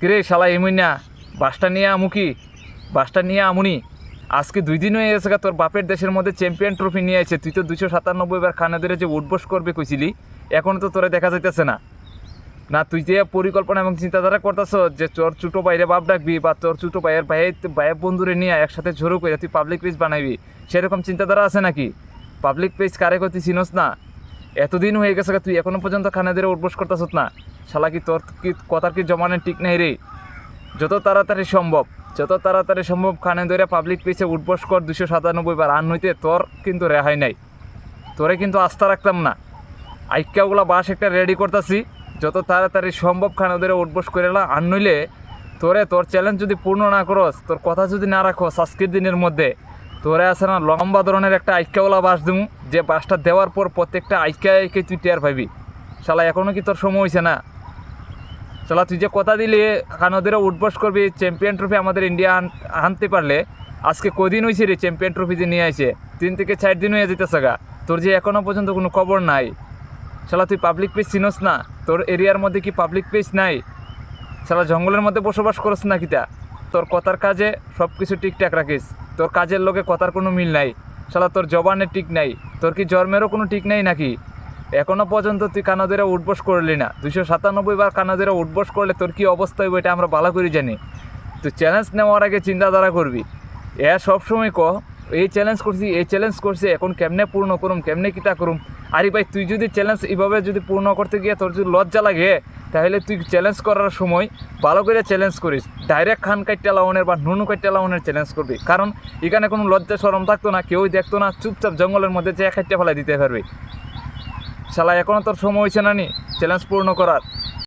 কিরে শালা এমনি না বাসটা নিয়ে আমুকি বাসটা নিয়ে আমুনি আজকে দুই দিন হয়ে গেছে তোর বাপের দেশের মধ্যে চ্যাম্পিয়ন ট্রফি নিয়ে আছে তুই তো দুশো সাতানব্বই বার খানা ধরে যে উঠবস করবে কইছিলি এখনও তো তোরে দেখা যাইতেছে না। না, তুই যে পরিকল্পনা এবং চিন্তাধারা করতেছ যে তোর ছোটো বাইরে বাপ ডাকবি বা তোর ছোটো ভাইয়ের ভাইয়ের ভাইয়ের বন্ধুরে নিয়ে একসাথে ঝোড়ো করে তুই পাবলিক পেজ বানাবি সেরকম চিন্তাধারা আছে নাকি? পাবলিক পেজ কারে কই তুই চিনস না? এতদিন হয়ে গেছে তুই এখনও পর্যন্ত খানা ধরে উঠবস করতেছ না। শালা কি তোর কি কথার কি জমানের ঠিক নেই রে? যত তাড়াতাড়ি সম্ভব, যত তাড়াতাড়ি সম্ভব খানে ধরে পাবলিক পেজে উঠবস কর দুশো সাতানব্বই বার। আর নইতে তোর কিন্তু রেহাই নাই। তোরে কিন্তু আস্থা রাখতাম না। আইক্যাগুলা বাস একটা রেডি করতেছি। যত তাড়াতাড়ি সম্ভব খানে ধরে উঠবস করে আর নইলে তোরে তোর চ্যালেঞ্জ যদি পূর্ণ না করস, তোর কথা যদি না রাখো আজকের দিনের মধ্যে তোরে আছে না লম্বা ধরনের একটা আইক্যাওয়ালা বাস দিমু, যে বাসটা দেওয়ার পর প্রত্যেকটা আইক্যাকে তুই টের পাবি। শালা এখনও কি তোর সময় হয়েছে না? চলা তুই যে কথা দিলি কানোদেরও উঠবস করবি চ্যাম্পিয়ন ট্রফি আমাদের ইন্ডিয়া আনতে পারলে, আজকে কদিন হয়েছে রে চ্যাম্পিয়ন ট্রফি যে নিয়ে আসে তিন থেকে চার দিন হয়ে যেতেছে গা। তোর যে এখনও পর্যন্ত কোনো খবর নাই। শালা, তুই পাবলিক পেজ চিনস না? তোর এরিয়ার মধ্যে কি পাবলিক পেজ নাই? শালা, জঙ্গলের মধ্যে বসবাস করস না কিতা? তোর কথার কাজে সব কিছু ঠিকঠাক রাখিস। তোর কাজের লোকে কথার কোনো মিল নাই। শালা, তোর জবানের ঠিক নাই। তোর কি জন্মেরও কোনো ঠিক নাই নাকি? এখনও পর্যন্ত তুই কানাদের উঠবস করলি না। দুশো সাতানব্বই বার কানাদের উঠবস করলে তোর কি অবস্থা হইব এটা আমরা ভালো করে জানি। তুই চ্যালেঞ্জ নেওয়ার আগে চিন্তাধারা করবি। এ সবসময় ক, এই চ্যালেঞ্জ করছি, এই চ্যালেঞ্জ করছি, এখন কেমনে পূর্ণ করুম, কেমনে কিতা করুম? আরে ভাই, তুই যদি চ্যালেঞ্জ এইভাবে যদি পূর্ণ করতে গিয়ে তোর যদি লজ্জা লাগে তাহলে তুই চ্যালেঞ্জ করার সময় ভালো করে চ্যালেঞ্জ করিস। ডাইরেক্ট খান কাইটটা লাউনের বা নুনু কাইটটা লাউনের চ্যালেঞ্জ করবি। কারণ এখানে কোনো লজ্জা সরম থাকতো না, কেউই দেখতো না, চুপচাপ জঙ্গলের মধ্যে যে খাইটটা ফেলাই দিতে পারবে। শালা এখনও তোর সময় হয়েছে না নি চ্যালেঞ্জ পূর্ণ করার।